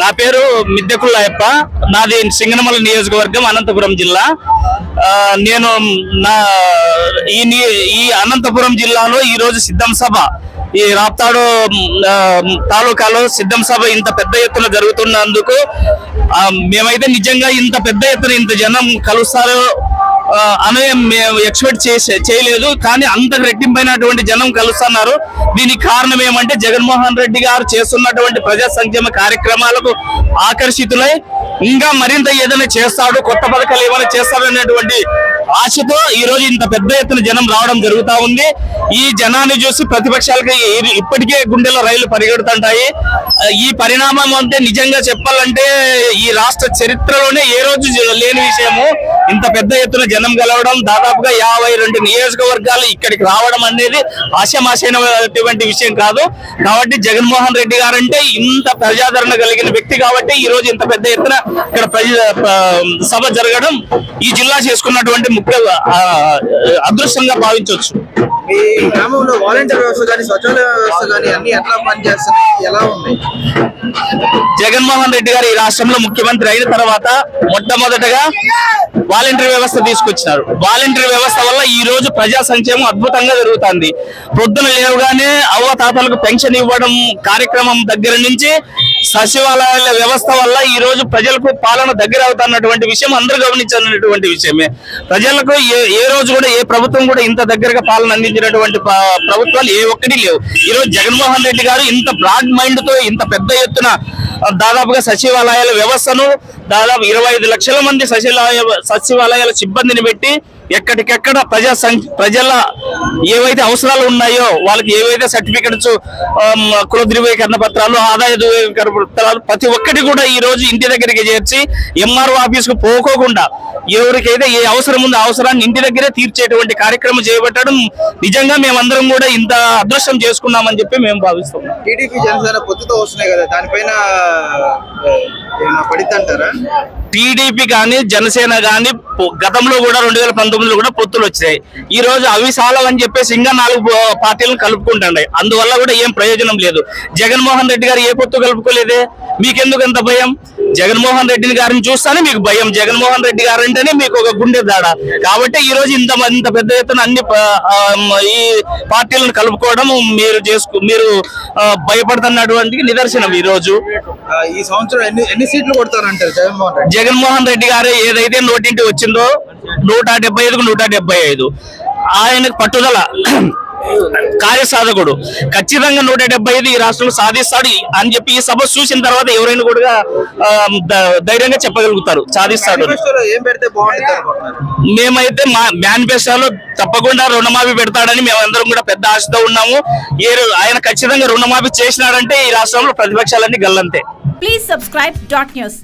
నా పేరు మిద్దెకుళ్ళయ్యప్ప. నాది సింగనమల నియోజకవర్గం అనంతపురం జిల్లా. నేను నా ఈ ఈ అనంతపురం జిల్లాలో ఈ రోజు సిద్ధం సభ ఈ రాప్తాడు తాలూకాలో సిద్ధం సభ ఇంత పెద్ద ఎత్తున జరుగుతున్నందుకు మేమైతే నిజంగా ఇంత పెద్ద ఎత్తున ఇంత జనం కలుస్తారు అనే మేము ఎక్స్పెక్ట్ చేసే చేయలేదు కానీ అంత రెట్టింపైనటువంటి జనం కలుస్తున్నారు. దీనికి కారణం ఏమంటే జగన్మోహన్ రెడ్డి గారు చేస్తున్నటువంటి ప్రజా సంక్షేమ కార్యక్రమాలకు ఆకర్షితులై ఇంకా మరింత ఏదైనా చేస్తాడు కొత్త పథకాలు ఏమైనా చేస్తాడనేటువంటి ఆశతో ఈ రోజు ఇంత పెద్ద ఎత్తున జనం రావడం జరుగుతా ఉంది. ఈ జనాన్ని చూసి ప్రతిపక్షాలకి ఇప్పటికే గుండెలో రైలు పరిగెడుతుంటాయి. ఈ పరిణామం అంటే నిజంగా చెప్పాలంటే ఈ రాష్ట్ర చరిత్రలోనే ఏ రోజు లేని విషయము. ఇంత పెద్ద ఎత్తున జనం గెలవడం దాదాపుగా యాభై రెండు నియోజకవర్గాలు ఇక్కడికి రావడం అనేది ఆశమాశైనటువంటి విషయం కాదు. కాబట్టి జగన్మోహన్ రెడ్డి గారు అంటే ఇంత ప్రజాదరణ కలిగిన వ్యక్తి కాబట్టి ఈ రోజు ఇంత పెద్ద ఎత్తున ఇక్కడ ప్రజ సభ జరగడం ఈ జిల్లా చేసుకున్నటువంటి ముఖ్య అదృష్టంగా భావించవచ్చు. ఈ గ్రామంలో వాలంటీర్ వ్యవస్థ కానీ సచివాలయ వ్యవస్థ కానీ అన్ని ఎట్లా పనిచేస్తున్నాయి? ఎలా ఉన్నాయి? జగన్మోహన్ రెడ్డి గారు ఈ రాష్ట్రంలో ముఖ్యమంత్రి అయిన తర్వాత మొట్టమొదటగా వాలంటీర్ వ్యవస్థ తీసుకొచ్చినారు. వాలంటీర్ వ్యవస్థ వల్ల ఈ రోజు ప్రజా సంక్షేమం అద్భుతంగా జరుగుతుంది. పొద్దున లేవగానే అవ్వ తాతలకు పెన్షన్ ఇవ్వడం కార్యక్రమం దగ్గర నుంచి సచివాలయాల వ్యవస్థ వల్ల ఈ రోజు ప్రజలకు పాలన దగ్గర అవుతున్నటువంటి విషయం అందరూ గమనించాలన్నటువంటి విషయమే. ప్రజలకు ఏ ఏ రోజు కూడా ఏ ప్రభుత్వం కూడా ఇంత దగ్గరగా పాలన అందించినటువంటి ప్రభుత్వాలు ఏ ఒక్కటి లేవు. ఈ రోజు జగన్మోహన్ రెడ్డి గారు ఇంత బ్రాడ్ మైండ్తో ఇంత పెద్ద ఎత్తున దాదాపుగా సచివాలయాల వ్యవస్థను దాదాపు ఇరవై ఐదు లక్షల మంది సచివాలయ సచివాలయాల సిబ్బందిని పెట్టి ఎక్కడికెక్కడ ప్రజా సం- ప్రజల ఏవైతే అవసరాలు ఉన్నాయో వాళ్ళకి ఏవైతే సర్టిఫికెట్స్ కుల ధృవీకరణ పత్రాలు ఆదాయ ధృవీకరణ పత్రాలు ప్రతి ఒక్కటి కూడా ఈ రోజు ఇంటి దగ్గరికి చేర్చి ఎంఆర్ఓ ఆఫీస్కు పోకోకుండా ఎవరికైతే ఏ అవసరం ఉందో అవసరాన్ని ఇంటి దగ్గరే తీర్చేటువంటి కార్యక్రమం చేపట్టడం నిజంగా మేమందరం కూడా ఇంత అదృష్టం చేసుకున్నామని చెప్పి మేము భావిస్తున్నాం. టీడీపీ జనసేన పొత్తుతో వస్తున్నాయి కదా దానిపైన పడితే అంటారా టీడీపీ కానీ జనసేన కానీ గతంలో కూడా రెండు వేల పంతొమ్మిదిలో కూడా పొత్తులు వచ్చాయి ఈ రోజు అవి సాలవని చెప్పేసి ఇంకా నాలుగు పార్టీలను కలుపుకుంటున్నాయి. అందువల్ల కూడా ఏం ప్రయోజనం లేదు. జగన్మోహన్ రెడ్డి గారు ఏ పొత్తు కలుపుకోలేదే? మీకెందుకు ఎంత భయం? జగన్మోహన్ రెడ్డిని గారిని చూస్తానే మీకు భయం. జగన్మోహన్ రెడ్డి గారు అంటేనే మీకు ఒక గుండె దాడ. కాబట్టి ఈ రోజు ఇంత ఇంత పెద్ద ఎత్తున అన్ని ఈ పార్టీలను కలుపుకోవడం మీరు చేసుకు మీరు భయపడుతున్నటువంటి నిదర్శనం ఈ రోజు. ఈ సంవత్సరం ఎన్ని ఎన్ని సీట్లు కొడతారంటారు జగన్మోహన్ రెడ్డి? జగన్మోహన్ రెడ్డి గారు ఏదైతే నోటింటి వచ్చిందో నూట డెబ్బై ఐదుకు నూట డెబ్బై ఐదు. ఆయనకు పట్టుదల కార్యసాధకుడు. ఖచ్చితంగా నూట డెబ్బై ఐదు ఈ రాష్ట్రంలో సాధిస్తాడు అని చెప్పి ఈ సభ చూసిన తర్వాత ఎవరైనా కూడా ధైర్యంగా చెప్పగలుగుతారు. సాధిస్తాడు. మేమైతే మా మేనిఫెస్టోలో తప్పకుండా రుణమాఫీ పెడతాడని మేమందరం కూడా పెద్ద ఆశతో ఉన్నాము. ఏ ఆయన ఖచ్చితంగా రుణమాఫీ చేసినాడంటే ఈ రాష్ట్రంలో ప్రతిపక్షాలన్నీ గల్లంతే. Please subscribe dot news.